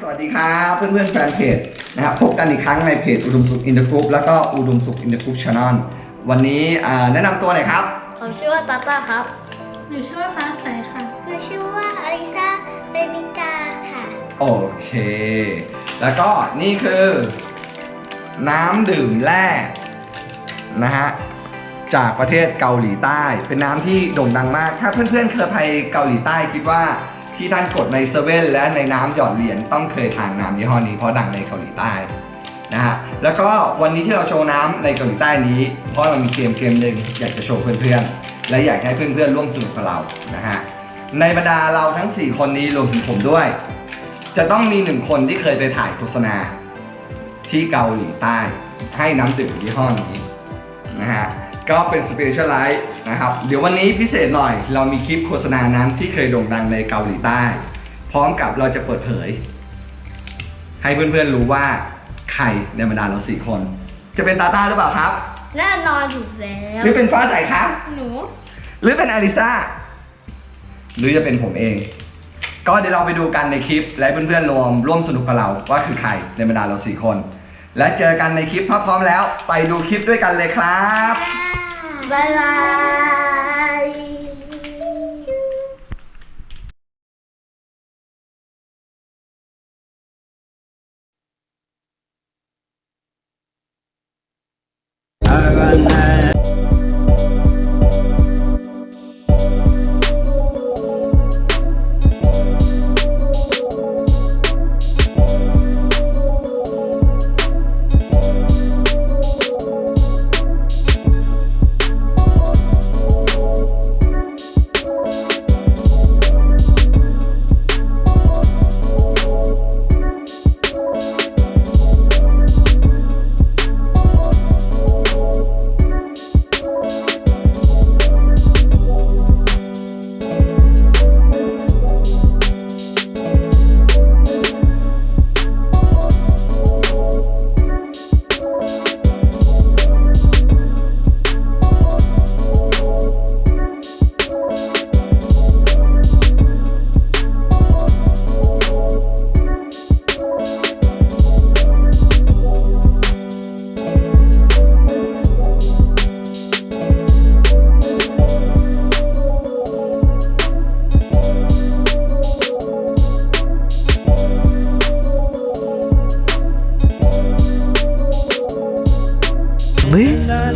สวัสดีครับเพื่อนๆแฟนเพจนะครับพบกันอีกครั้งในเพจอุดมสุขอินเตอร์กรุ๊ปแล้วก็อุดมสุขอินเตอร์กรุ๊ปช n น l วันนี้อ่าแนะนำตัวหน่อยครับผมชื่อว่าตาต้าครับ หนูชื่อว่าฟ้าใสค่ะ หนูชื่อว่าอลิซาเบบิกาค่ะ โอเค แล้วก็นี่คือ น้ำดื่มแร่นะฮะจากประเทศเกาหลีใต้ เป็นน้ำที่โด่งดังมาก ถ้าเพื่อนๆเคยไปเกาหลีใต้คิดว่า ที่ท่านกดในเซเว่นและในน้ำหยอดเหรียญต้องเคยทานน้ำยี่ห้อนี้เพราะดังในเกาหลีใต้นะฮะแล้วก็วันนี้ที่เราโชว์น้ำในเกาหลีใต้นี้ เพราะเรามีเกมเกมหนึ่งอยากจะโชว์เพื่อนๆ และอยากให้เพื่อนๆร่วมสนุกกับเรานะฮะในบรรดาเราทั้ง 4 คนนี้รวมถึงผมด้วย จะต้องมีหนึ่งคนที่เคยไปถ่ายโฆษณาที่เกาหลีใต้ ให้น้ำดื่มยี่ห้อนี้นะฮะ ก็เป็นสเปเชียลไลท์นะครับ เดี๋ยววันนี้พิเศษหน่อย เรามีคลิปโฆษณานั้นที่เคยโด่งดังในเกาหลีใต้ พร้อมกับเราจะเปิดเผย ให้เพื่อนๆรู้ว่าใครในบรรดาเราสี่คน จะเป็นตาตาหรือเปล่าครับ แน่นอนอยู่แล้วหรือเป็นฟ้าใสครับหนู หรือเป็นอลิซาหรือจะเป็นผมเอง ก็เดี๋ยวเราไปดูกันในคลิป และเพื่อนๆรวมร่วมสนุกกับเราว่าคือใครในบรรดาเราสี่คน และเจอกันในคลิปถ้าพร้อมแล้ว ไปดูคลิปด้วยกันเลยครับ บายบ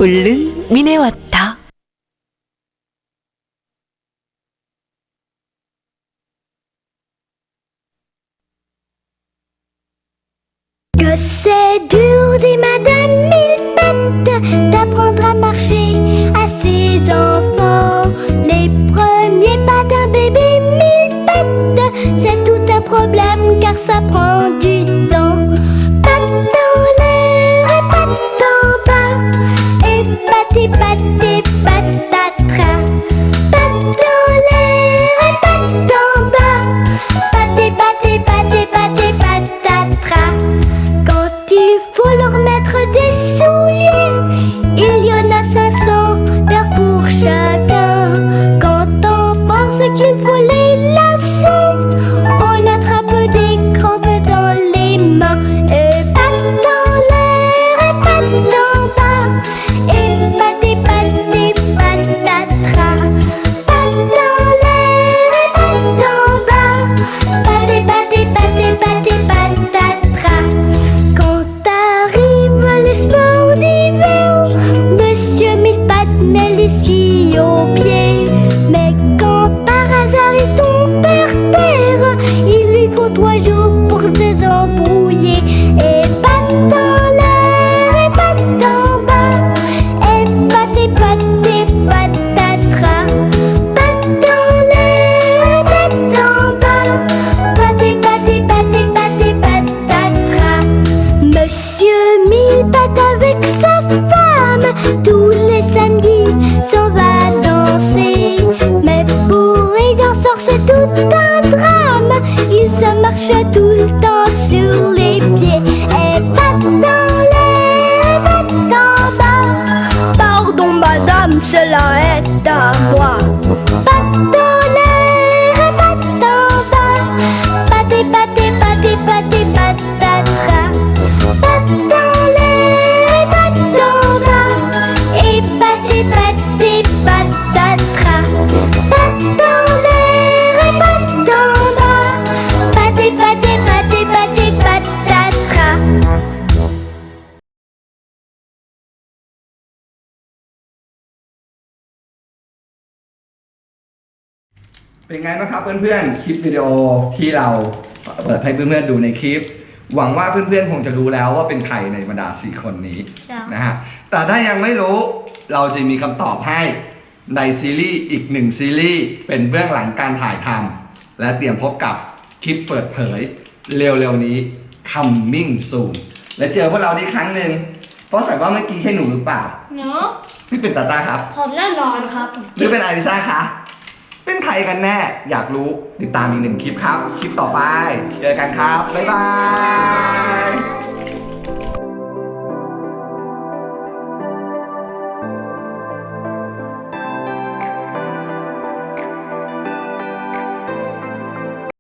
울릉 미네와터 God said do the cela est à moi. เป็นไงบ้างครับเพื่อนๆ คลิปวิดีโอที่เราเปิดให้เพื่อนๆดูในคลิป หวังว่าเพื่อนๆคงจะรู้แล้วว่าเป็นใครในบรรดาสี่คนนี้ใช่ นะฮะแต่ถ้ายังไม่รู้เราจะมีคำตอบให้ในซีรีส์อีกหนึ่งซีรีส์เป็นเบื้องหลังการถ่ายทำและเตรียมพบกับคลิปเปิดเผยเร็วๆนี้ coming soon และเจอพวกเราได้ครั้งหนึ่งเพราะใส่ว่าเมื่อกี้ใช่หนูหรือเปล่า หนูไม่เป็นตาตาครับ ผมแน่นอนครับ หรือเป็นอาริซ่าคะ เป็นใครกันแน่ อยากรู้ติดตามอีกหนึ่งคลิปครับ คลิปต่อไป เจอกันครับ บ๊ายบาย